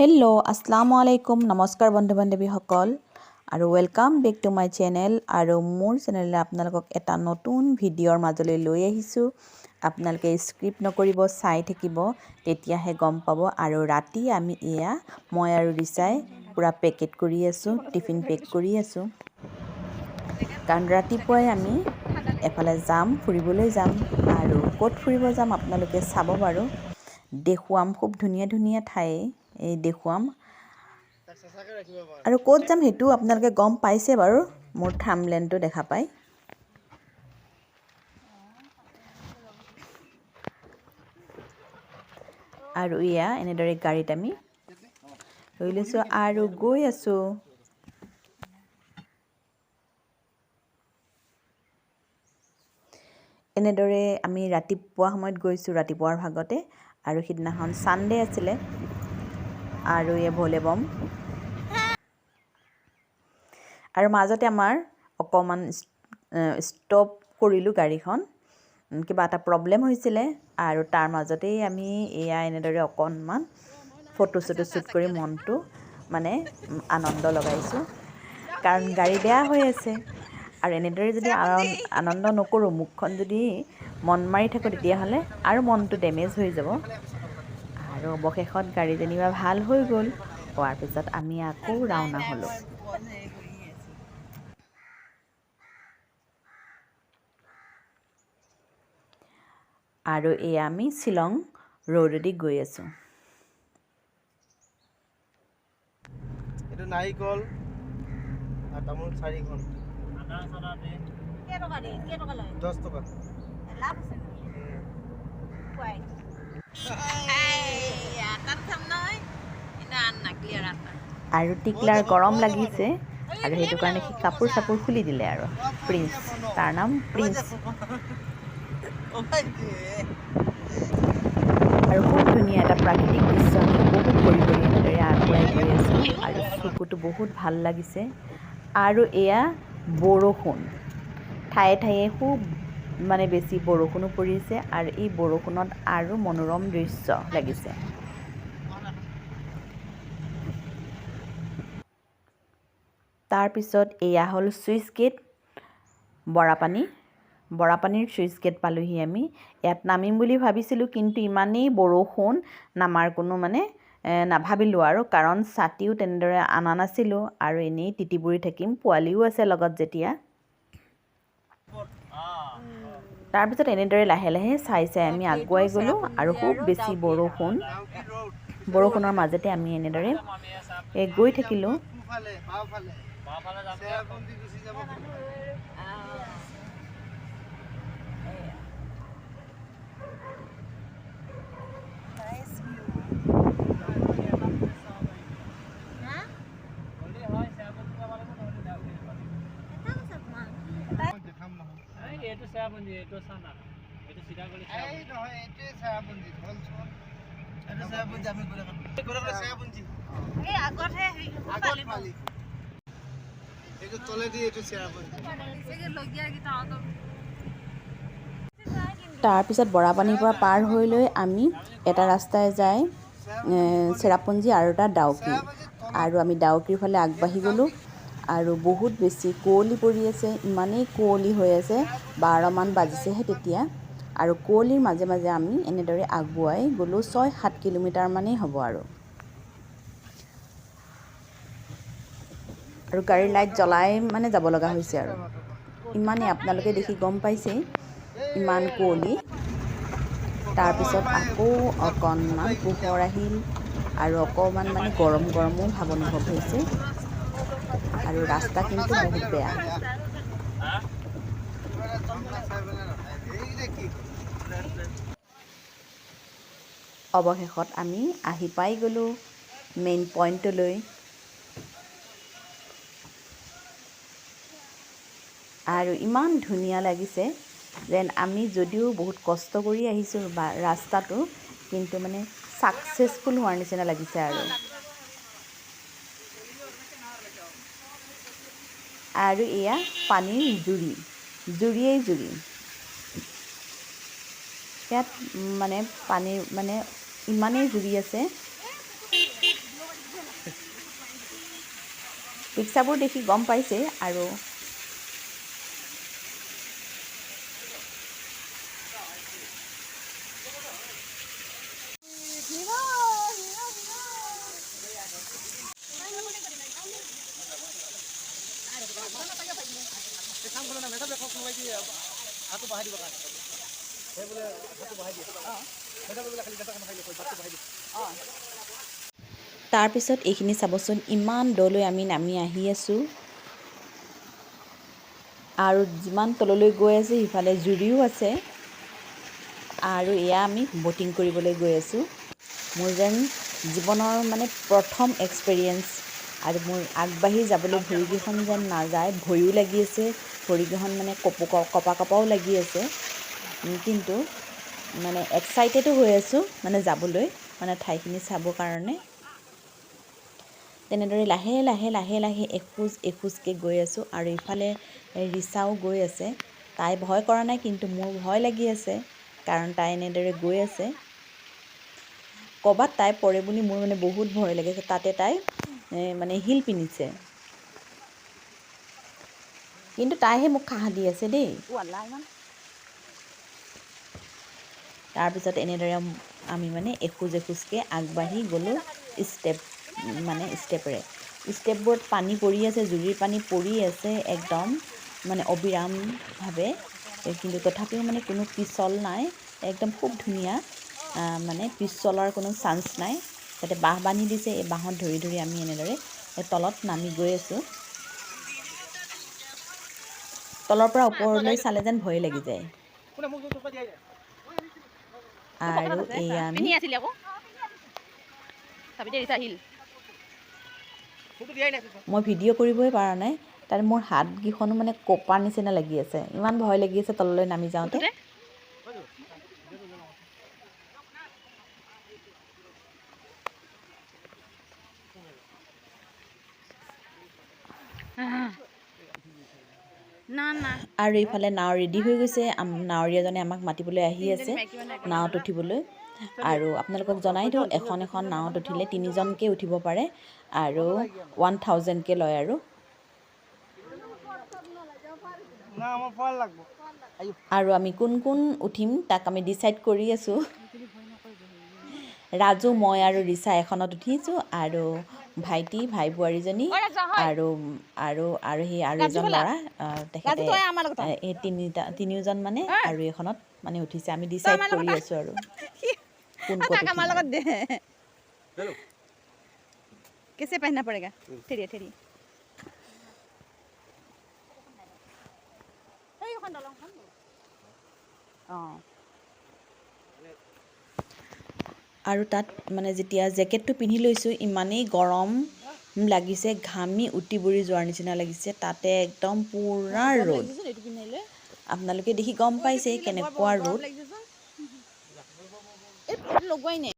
Hello' আসসালামু আলাইকুম নমস্কাৰ বন্ধু বান্ধৱীসকল আৰু welcome back to my channel আৰু মোৰ চেনেললৈ আপোনালোকক এটা নতুন ভিডিঅ'ৰ মাজলৈ লৈ আহিছোঁ আপোনালোকে স্ক্ৰিপ্ট নকৰিব চাই থাকিব তেতিয়াহে গম পাব আৰু ৰাতি আমি এয়া মই আৰু ৰিচাই পূৰা পেকেট কৰি আছোঁ টিফিন পেক কৰি আছোঁ কাৰণ ৰাতিপুৱাই আমি এফালে যাম ফুৰিবলৈ যাম আৰু ক'ত ফুৰিব যাম আপোনালোকে চাব বাৰু দেখুৱাম খুব ধুনীয়া ধুনীয়া ঠাই এই দেখুৱাম। আৰু ক'ত যাম সেইটো আপোনালোকে গম পাইছে বাৰু। মোৰ থামলেনটো দেখা পায় আৰু এয়া এনেদৰে গাড়ীত আমি লৈ লৈছোঁ আৰু গৈ আছোঁ। এনেদৰে আমি ৰাতিপুৱা সময়ত গৈছোঁ ৰাতিপুৱাৰ ভাগতে। আৰু সিদিনাখন ছানডে আছিলে। আৰু এই ভলেবম আৰু মাজতে আমাৰ অকণমান ষ্টপ কৰিলোঁ গাড়ীখন। কিবা এটা প্ৰব্লেম হৈছিলে আৰু তাৰ মাজতেই আমি এয়া এনেদৰে অকণমান ফটো চটো শ্বুট কৰি মনটো মানে আনন্দ লগাইছোঁ। কাৰণ গাড়ী বেয়া হৈ আছে। আৰু এনেদৰে যদি আনন্দ নকৰোঁ, মুখখন যদি মন মাৰি থাকোঁ তেতিয়াহ'লে আৰু মনটো ডেমেজ হৈ যাব। আৰু অৱশেষত গাড়ী যেনিবা ভালো হৈ গ'ল হোৱাৰ পিছত আমি আকৌ ৰাওনা হ'লোঁ। আৰু এয়া আমি শ্বিলং ৰ'ডেদি গৈ আছোঁ। এইটো নাৰিকল আৰু তামোল চাৰিখন। দহ টকা। আৰু টিকলাৰ গৰম লাগিছে। আৰু সেইটো কাৰণে সি কাপোৰ চাপোৰ খুলি দিলে আৰু। প্ৰিন্স তাৰ নাম প্ৰিন্স আৰু খুব ধুনীয়া এটা প্ৰাকৃতিক দৃশ্য। আমি উপভোগ কৰি কৰি এনেদৰে আগুৱাই গৈ আছোঁ। আৰু চকুটো বহুত ভালো লাগিছে। আৰু এয়া বৰষুণ। ঠায়ে ঠায়ে খুব মানে বেছি বৰষুণো পৰিছে আৰু এই বৰষুণত আৰু মনোৰম দৃশ্য লাগিছে। তাৰপিছত এয়া হ'ল চুইচ গেট। বৰাপানী, বৰাপানীৰ চুইচ গেট পালোঁহি আমি। ইয়াত নামিম বুলি ভাবিছিলোঁ, কিন্তু ইমানেই বৰষুণ নামাৰ কোনো মানে নাভাবিলোঁ আৰু কাৰণ ছাতিও তেনেদৰে অনা নাছিলোঁ আৰু এনেই তিতিবুৰি থাকিম, পোৱালিও আছে লগত যেতিয়া। তাৰপিছত এনেদৰে লাহে লাহে চাই চাই আমি আগুৱাই গ'লোঁ আৰু খুব বেছি বৰষুণ বৰষুণৰ মাজতে আমি এনেদৰে গই গৈ থাকিলোঁ সোঁফালে বাওঁফালে চেৰাপুঞ্জী গুচি যাব দেখাম নহয় এইটো চেৰাপুঞ্জী এইটো চানা। এইটো চিধা গ'লে এই নহয় এইটোৱে চেৰাপুঞ্জী হ'ল চোন এইটো চেৰাপুঞ্জী আমি গ'লে গ'লে চেৰাপুঞ্জী। এই আগতহে হেৰি আগত পালি। এইটো তলেদি এইটো চেৰাপুঞ্জী। তাৰপিছত বৰাপানীৰ পৰা পাৰ হৈ লৈ আমি এটা ৰাস্তাই যায় চেৰাপুঞ্জী আৰু এটা ডাউকি। আৰু আমি ডাউকিৰ ফালে আগবাঢ়ি গ'লোঁ। আৰু বহুত বেছি কুঁৱলী পৰি আছে ইমানেই কুঁৱলী হৈ আছে বাৰমান বাজিছেহে তেতিয়া। আৰু কুঁৱলীৰ মাজে মাজে আমি এনেদৰে আগুৱাই গ'লোঁ ছয় সাত কিলোমিটাৰমানেই হ'ব আৰু। আৰু গাড়ীৰ লাইট জ্বলাই মানে যাব লগা হৈছে আৰু। ইমানেই আপোনালোকে দেখি গম পাইছেই ইমান কুঁৱলী। তাৰপিছত আকৌ অকণমান পোহৰ আহিল আৰু অকণমান মানে গৰম গৰমো ভাৱ অনুভৱ হৈছে। আৰু ৰাস্তা কিন্তু বহুত বেয়া। অৱশেষত আমি আহি পাই গ'লোঁ মেইন পইণ্টলৈ আৰু ইমান ধুনীয়া লাগিছে যেন আমি যদিও বহুত কষ্ট কৰি আহিছোঁ ৰাস্তাটো, কিন্তু মানে ছাকচেছফুল হোৱাৰ নিচিনা লাগিছে আৰু। আৰু এয়া পানীৰ জুৰি, জুৰিয়েই জুৰি। ইয়াত মানে পানীৰ মানে ইমানেই জুৰি আছে। ৰিক্সাবোৰ দেখি গম পাইছে আৰু তাৰপিছত এইখিনি চাবচোন ইমান দলৈ আমি নামি আহি আছোঁ। আৰু যিমান তললৈ গৈ আছোঁ সিফালে জুৰিও আছে। আৰু এয়া আমি ব'টিং কৰিবলৈ গৈ আছোঁ। মোৰ যেন জীৱনৰ মানে প্ৰথম এক্সপেৰিয়েঞ্চ আৰু মোৰ আগবাঢ়ি যাবলৈ ভৰিকেইখন যেন নাযায় ভয়ো লাগি আছে। ভৰিকেইখন মানে কপো কপা কপাও লাগি আছে। কিন্তু মানে এক্সাইটেডো হৈ আছোঁ মানে যাবলৈ মানে ঠাইখিনি চাবৰ কাৰণে। তেনেদৰে লাহে লাহে লাহে লাহে এখোজ, এখোজকৈ গৈ আছোঁ আৰু ইফালে ৰিচাও গৈ আছে। তাই ভয় কৰা নাই, কিন্তু মোৰ ভয় লাগি আছে, কাৰণ তাই এনেদৰে গৈ আছে। ক'ৰবাত তাই পৰে বুলি মোৰ মানে বহুত ভয় লাগিছে তাতে তাই মানে শিল পিন্ধিছে। কিন্তু তাইহে মোক সাহ দি আছে দেই। তাৰপিছত এনেদৰে আমি মানে এখোজ এখোজকৈ আগবাঢ়ি গ'লোঁ ষ্টেপ মানে ষ্টেপেৰে ষ্টেপবোৰত পানী পৰি আছে জুৰিৰ পানী পৰি আছে একদম মানে অবিৰামভাৱে। কিন্তু তথাপিও মানে কোনো পিছল নাই, একদম খুব ধুনীয়া মানে পিছলৰ কোনো চান্স নাই। তাতে বাঁহ বান্ধি দিছে, এই বাঁহত ধৰি ধৰি আমি এনেদৰে তলত নামি গৈ আছোঁ। তলৰ পৰা ওপৰলৈ চালে যেন ভয় লাগি যায়। দিয়াই নাই পিছত মই ভিডিঅ' কৰিবই পৰা নাই। তাত মোৰ হাতকেইখনো মানে কপাৰ নিচিনা লাগি আছে। ইমান ভয় লাগি আছে তললৈ নামি যাওঁতে। আৰু ইফালে নাও ৰেডি হৈ গৈছে। নাৱৰীয়াজনে আমাক মাতিবলৈ আহি আছে নাৱত উঠিবলৈ। আৰু আপোনালোকক জনাই দিওঁ এখন এখন নাৱত উঠিলে তিনিজনকৈ উঠিব পাৰে আৰু ওৱান থাউজেণ্ডকৈ লয় আৰু। আৰু আমি কোন কোন উঠিম তাক আমি ডিচাইড কৰি আছোঁ। ৰাজু মই আৰু ৰিচা এখনত উঠিছোঁ আৰু ভাইটি ভাই বোৱাৰীজনী আৰু আৰু আৰু সেই আৰু এজন ল'ৰা আহ, তেখেতে আহ, এই তিনিটা তিনিওজন মানে আৰু এখনত মানে উঠিছে আমি ডিচাইড কৰি আছোঁ আৰু কোন ক'ত উঠিম আমার আৰু। লগত দে कैसे पहनना पड़ेगा ठहरिए ठहरिए অঁ আৰু তাত মানে যেতিয়া জেকেটটো পিন্ধি লৈছোঁ ইমানেই গৰম লাগিছে ঘামি উটি বুৰি যোৱাৰ নিচিনা লাগিছে তাতে একদম পূৰা ৰ'দ। আপোনালোকে দেখি গম পাইছে কেনেকুৱা ৰ'দ। লগোৱাই নাই।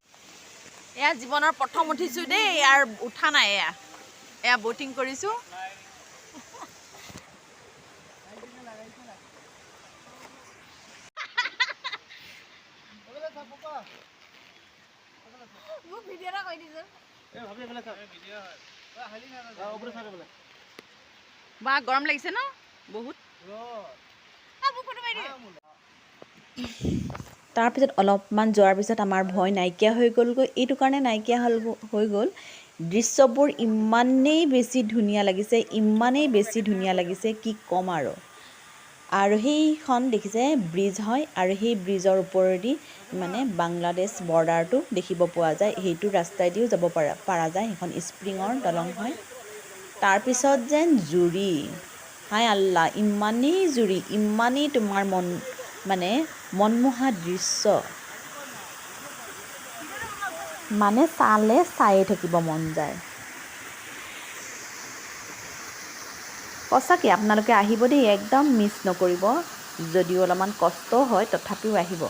এয়া জীৱনৰ প্ৰথম উঠিছোঁ দেই ইয়াৰ উঠা নাই এয়া। এয়া ব'টিং কৰিছোঁ মোক ভিডিঅ' এটা কৰি দিছোঁ এই ভাবি পেলাই চাওক হালি না ওপৰে থাকে বলে বা গৰম লাগিছে ন? বহুত। তাৰপিছত অলপমান যোৱাৰ পিছত আমাৰ ভয় নাইকিয়া হৈ গ'লগৈ। এইটো কাৰণে নাইকিয়া হ'ল হৈ গ'ল। দৃশ্যবোৰ ইমানেই বেছি ধুনীয়া লাগিছে ইমানেই বেছি ধুনীয়া লাগিছে কি ক'ম আৰু। আৰু সেইখন দেখিছে ব্ৰিজ হয়। আৰু সেই ব্ৰিজৰ ওপৰেদি মানে বাংলাদেশ বৰ্ডাৰটো দেখিব পোৱা যায়। সেইটো ৰাস্তাইদিও যাব পৰা পৰা যায়। সেইখন স্প্ৰিঙৰ দলং হয়। তাৰপিছত যেন জুৰি। হাই আল্লাহ, ইমানেই জুৰি, ইমানেই তোমাৰ মন মানে মনমোহা দৃশ্য। মানে চালে চায়ে থাকিব মন যায়। সঁচাকৈ আপোনালোকে আহিব দেই, একদম মিছ নকৰিব। যদিও অলপমান কষ্ট হয়, তথাপিও আহিব।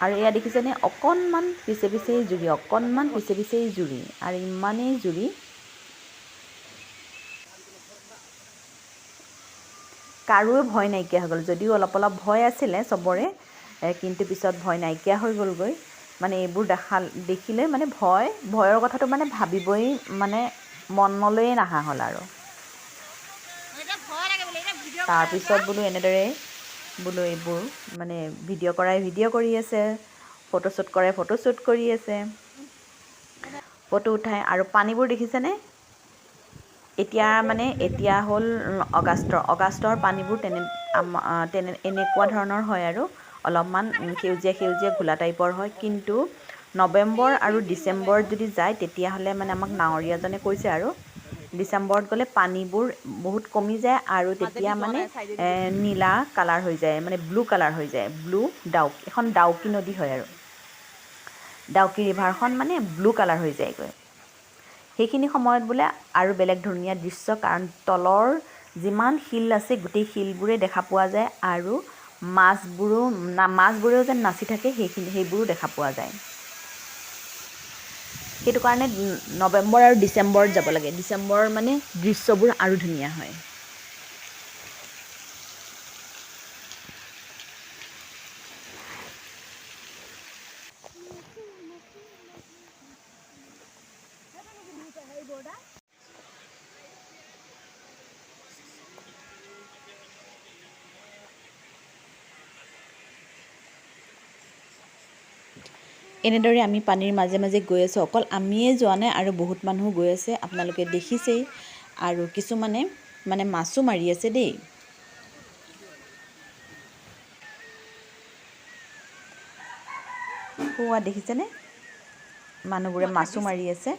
আৰু এয়া দেখিছেনে? অকণমান পিছে পিছেই জুৰি অকণমান পিছে পিছেই জুৰি। আৰু ইমানেই জুৰি। কাৰোৱে ভয় নাইকিয়া হৈ গ'ল। যদিও অলপ অলপ ভয় আছিলে চবৰে কিন্তু পিছত ভয় নাইকিয়া হৈ গ'লগৈ। মানে এইবোৰ দেখা দেখিলে মানে ভয় ভয়ৰ কথাটো মানে ভাবিবই মানে মনলৈয়ে নাহা হ'ল আৰু। তাৰপিছত বোলো এনেদৰে বোলো এইবোৰ মানে ভিডিঅ' কৰাই ভিডিঅ' কৰি আছে ফটোশ্বুট কৰে ফটোশ্বুট কৰি আছে। ফটো উঠাই আৰু পানীবোৰ দেখিছেনে? এতিয়া মানে এতিয়া হ'ল অগাষ্টৰ অগাষ্টৰ পানীবোৰ তেনে তেনে এনেকুৱা ধৰণৰ হয় আৰু অলপমান সেউজীয়া সেউজীয়া ঘোলা টাইপৰ হয় কিন্তু নৱেম্বৰ আৰু ডিচেম্বৰত যদি যায় তেতিয়াহ'লে মানে আমাক নাৱৰীয়াজনে কৈছে আৰু ডিচেম্বৰত গ'লে পানীবোৰ বহুত কমি যায় আৰু তেতিয়া মানে নীলা কালাৰ হৈ যায় মানে ব্লু কালাৰ হৈ যায় ব্লু ডাউক এখন ডাউকি নদী হয় আৰু। ডাউকি ৰিভাৰখন মানে ব্লু কালাৰ হৈ যায়গৈ। সেইখিনি সময়ত বোলে আৰু বেলেগ ধুনীয়া দৃশ্য কাৰণ তলৰ যিমান শিল আছে গোটেই শিলবোৰে দেখা পোৱা যায় আৰু মাছবোৰো মাছবোৰেও যেন নাচি থাকে সেইখিনি সেইবোৰো দেখা পোৱা যায়। সেইটো কাৰণে নৱেম্বৰ আৰু ডিচেম্বৰত যাব লাগে। ডিচেম্বৰ মানে দৃশ্যবোৰ আৰু ধুনীয়া হয়। এনেদৰে আমি পানীৰ মাজে মাজে গৈ আছোঁ। অকল আমিয়ে যোৱা নাই আৰু বহুত মানুহ গৈ আছে আপোনালোকে দেখিছেই। আৰু কিছুমানে মানে মাছো মাৰি আছে দেই। কোৱা দেখিছেনে? মানুহবোৰে মাছো মাৰি আছে।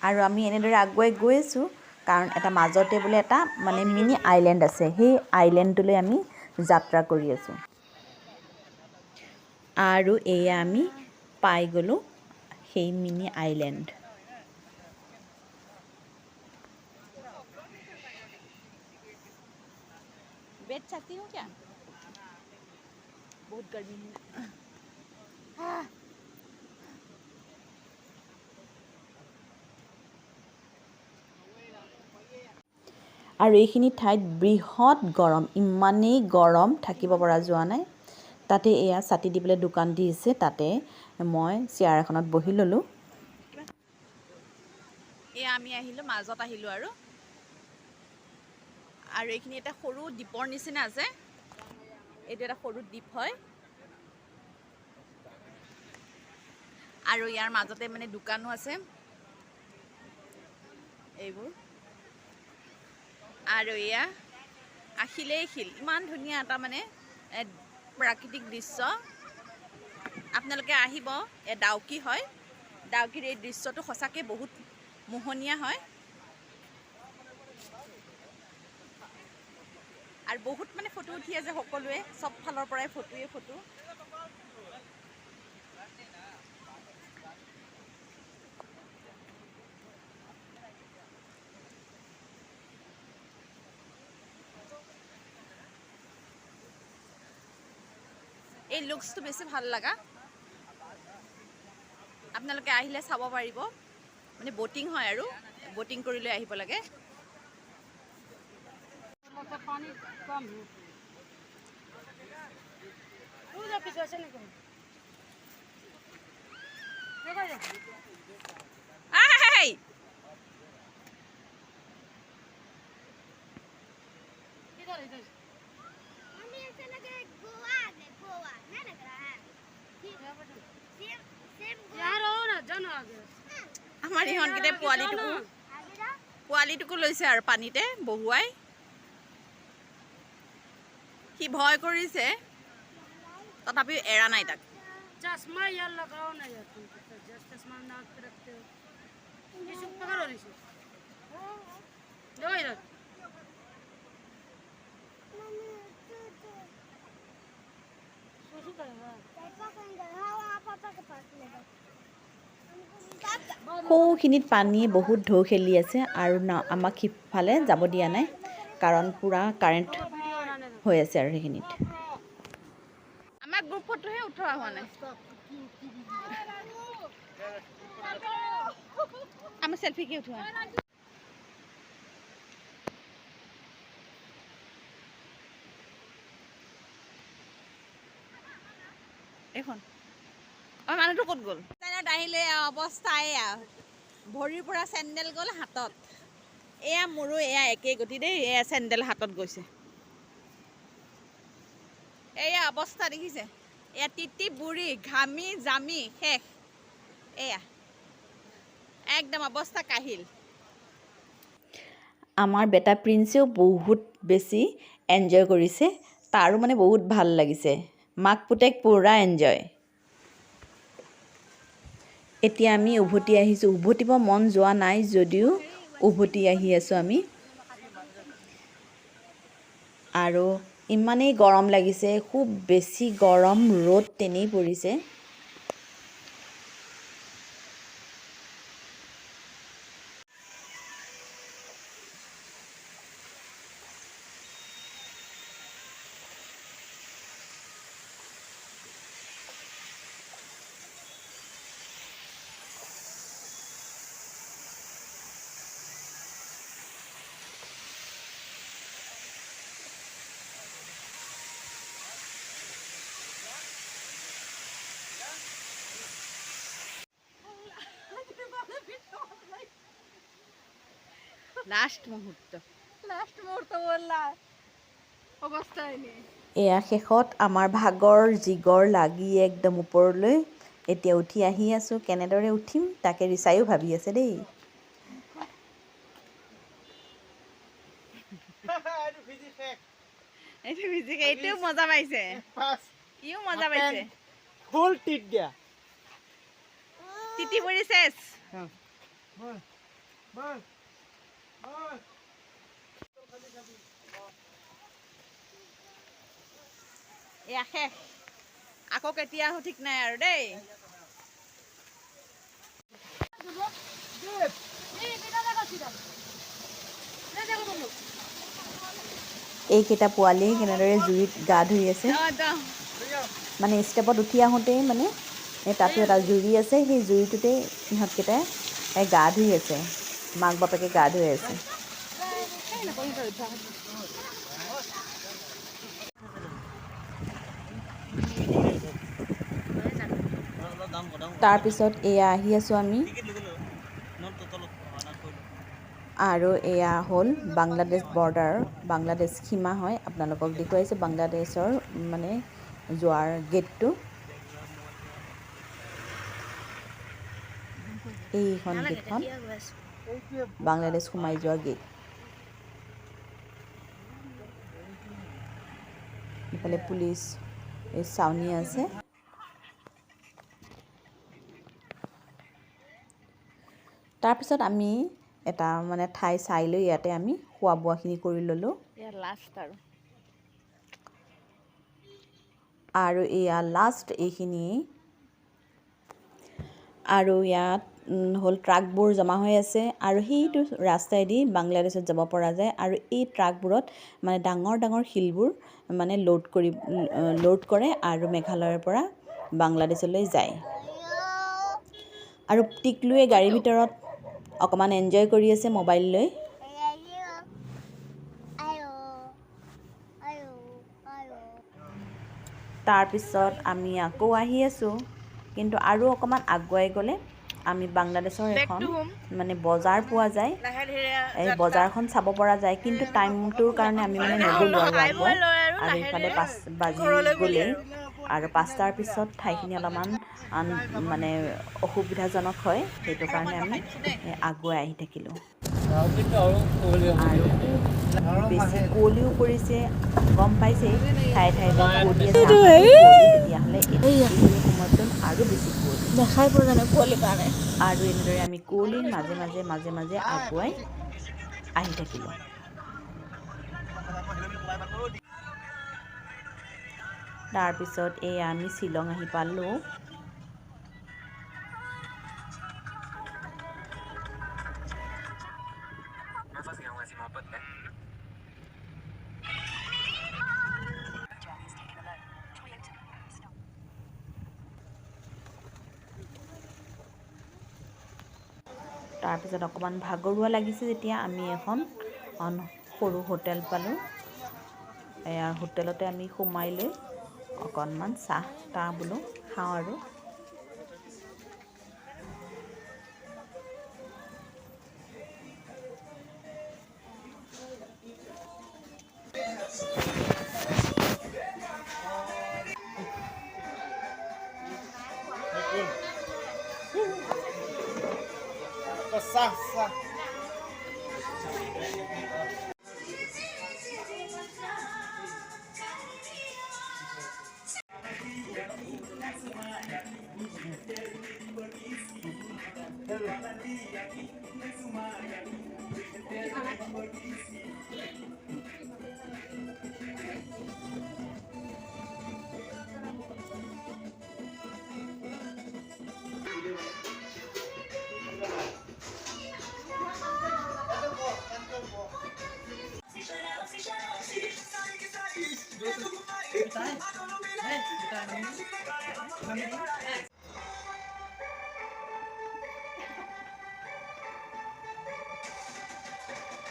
আৰু আমি এনেদৰে আগুৱাই গৈ আছোঁ। কাৰণ এটা মাজতে বোলে এটা মানে মিনি আইলেণ্ড আছে সেই আইলেণ্ডটোলৈ আমি যাত্ৰা কৰি আছোঁ আৰু এয়া আমি পাই গ'লোঁ সেই মিনি আইলেণ্ড बेड चाहती हो क्या बहुत गर्मी है আৰু এইখিনি ঠাইত বৃহৎ গৰম ইমানেই গৰম থাকিব পৰা যোৱা নাই। তাতে এয়া ছাতি দি পেলাই দোকান দিছে তাতে মই চেয়াৰ এখনত বহি ল'লোঁ। এয়া আমি আহিলোঁ মাজত আহিলোঁ আৰু। আৰু এইখিনি এটা সৰু দ্বীপৰ নিচিনা আছে এইটো এটা সৰু দ্বীপ হয়। আৰু ইয়াৰ মাজতে মানে দোকানো আছে। এইবোৰ। আৰু এয়া আশিলেই শিল ইমান ধুনীয়া এটা মানে প্ৰাকৃতিক দৃশ্য। আপোনালোকে আহিব এ ডাউকি হয়। ডাউকিৰ এই দৃশ্যটো সঁচাকৈ বহুত মোহনীয়া হয়। আৰু বহুত মানে ফটো উঠি আছে সকলোৱে চব ফালৰ পৰাই ফটোৱে ফটো। এই লুকচটো বেছি ভালো লগা। আপোনালোকে আহিলে চাব পাৰিব। মানে ব'টিং হয় আৰু। ব'টিং কৰি লৈ আহিব লাগে। আই! আমাৰ ইহঁতকেইটাই পোৱালিটোকো পোৱালিটোকো লৈছে আৰু পানীতে বহুৱাই। সি ভয় কৰিছে। তথাপিও এৰা নাই তাক। চশমা ইয়াৰ লগাও নাই সৌখিনিত পানী বহুত ঢৌ খেলি আছে আৰু না আমাক সিফালে যাব দিয়া নাই কাৰণ পুৰা কাৰেণ্ট হৈ আছে আৰু সেইখিনিত। মানুহটো ক'ত গ'ল? চেনেলত আহিলে অৱস্থা এয়া ভৰিৰ পৰা চেণ্ডেল গ'ল হাতত। এয়া মোৰো এয়া একেই গতি দেই, এয়া চেণ্ডেল হাতত গৈছে। এয়া অৱস্থা দেখিছে। এয়া তিতি, বুঢ়ী, ঘামি, জামি, শেষ। এয়া। একদম অৱস্থা কাহিল। আমাৰ বেটা প্ৰিন্সেও বহুত বেছি এনজয় কৰিছে। তাৰো মানে বহুত ভালো লাগিছে। মাক পুতেক পূৰা এনজয় এতিয়া আমি উভতি আহিছোঁ। উভতিব মন যোৱা নাই যদিও উভতি আহি আছোঁ আমি। আৰু ইমানেই গৰম লাগিছে খুব বেছি গৰম ৰ'দ তেনেই পৰিছে। লাষ্ট মুহূৰ্ত লাষ্ট মুহূৰ্ত বললা। অৱস্থাই নেই। এয়া শেষত আমাৰ ভাগৰ জিগৰ লাগি একদম ওপৰলৈ। এতিয়া উঠি আহি আছোঁ কেনেদৰে উঠিম তাকে ৰিচাইও ভাবি আছে দেই। এইটো মজা পাইছে। ইও মজা পাইছে। ফুল টিট দিয়া। তিতি পৰি চেচ বল বল বল। এয়া শেষ আকৌ কেতিয়া আহোঁ ঠিক নাই আৰু দেই এইকেইটা পোৱালি কেনেদৰে জুইত গা ধুই আছে অঁ যাওঁ মানে ষ্টেপত উঠি আহোঁতেই মানে এই তাতো এটা জুৰি আছে সেই জুৰিটোতেই ইহঁতকেইটাই এই গা ধুই আছে মাক বাপেকে গা ধুই আছে তাৰপিছত এয়া আহি আছোঁ আমি। আৰু এয়া হ'ল বাংলাদেশ বৰ্ডাৰ, বাংলাদেশ সীমা হয়। আপোনালোকক দেখুৱাইছোঁ বাংলাদেশৰ মানে যোৱাৰ গেটটো। এইখন গেটখন। বাংলাদেশ সোমাই যোৱাৰ গেট। ইফালে পুলিচ এই চাউনি আছে। তাৰপিছত আমি এটা মানে ঠাই চাই লৈ ইয়াতে আমি খোৱা বোৱাখিনি কৰি ল'লোঁ। আৰু। আৰু এয়া লাষ্ট এইখিনি। আৰু ইয়াত হ'ল ট্ৰাকবোৰ জমা হৈ আছে আৰু সেইটো ৰাস্তাইদি বাংলাদেশত যাব পৰা যায় আৰু এই ট্ৰাকবোৰত মানে ডাঙৰ ডাঙৰ শিলবোৰ মানে লোড কৰি লোড কৰে আৰু মেঘালয়ৰ পৰা বাংলাদেশলৈ যায় আৰু টিকলুৱে গাড়ীৰ ভিতৰত অকণমান এনজয় কৰি আছে মোবাইল লৈ. তাৰপিছত আমি আকৌ আহি আছোঁ কিন্তু আৰু অকণমান আগুৱাই গ'লে আমি বাংলাদেশৰ এখন মানে বজাৰ পোৱা যায়। এই বজাৰখন চাব পৰা যায় কিন্তু টাইমটোৰ কাৰণে আমি মানে নগ'লোঁ আৰু আগুৱাই আৰু ইফালে পাঁচ বাজি গ'লেই। আৰু। পাঁচটাৰ পিছত ঠাইখিনি অলপমান আন মানে অসুবিধাজনক হয় সেইটো কাৰণে আমি আগুৱাই আহি থাকিলোঁ। আৰু বেছি কুঁৱলীও পৰিছে গম পাইছে ঠায়ে ঠায়ে কুঁৱলী আছে তেতিয়াহ'লে এইখিনি সময়ততো আৰু বেছি দেখাই জানে পোৱালিৰ কাৰণে আৰু এনেদৰে আমি কুঁৱলীৰ মাজে মাজে মাজে মাজে আগুৱাই আহি থাকিলোঁ তাৰপিছত এই আমি শ্বিলং আহি পালোঁ। তাৰপিছত অকণমান ভাগৰুৱা লাগিছে যেতিয়া আমি এখন সৰু হোটেল পালোঁ। এয়া হোটেলতে আমি সোমাই লৈ অকণমান চাহ তাহ বোলো খাওঁ আৰু। صح،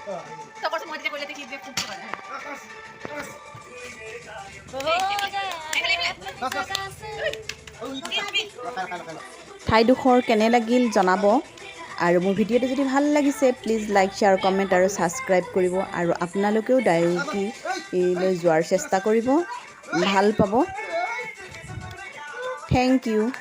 ko ঠাইডোখৰ কেনে লাগিল জনাব আৰু মোৰ ভিডিঅ'টো যদি ভালো লাগিছে প্লিজ লাইক শ্বেয়াৰ কমেণ্ট আৰু ছাবস্ক্ৰাইব কৰিব আৰু আপোনালোকেও ডাউকিলৈ যোৱাৰ চেষ্টা কৰিব। ভালো পাব। Thank you.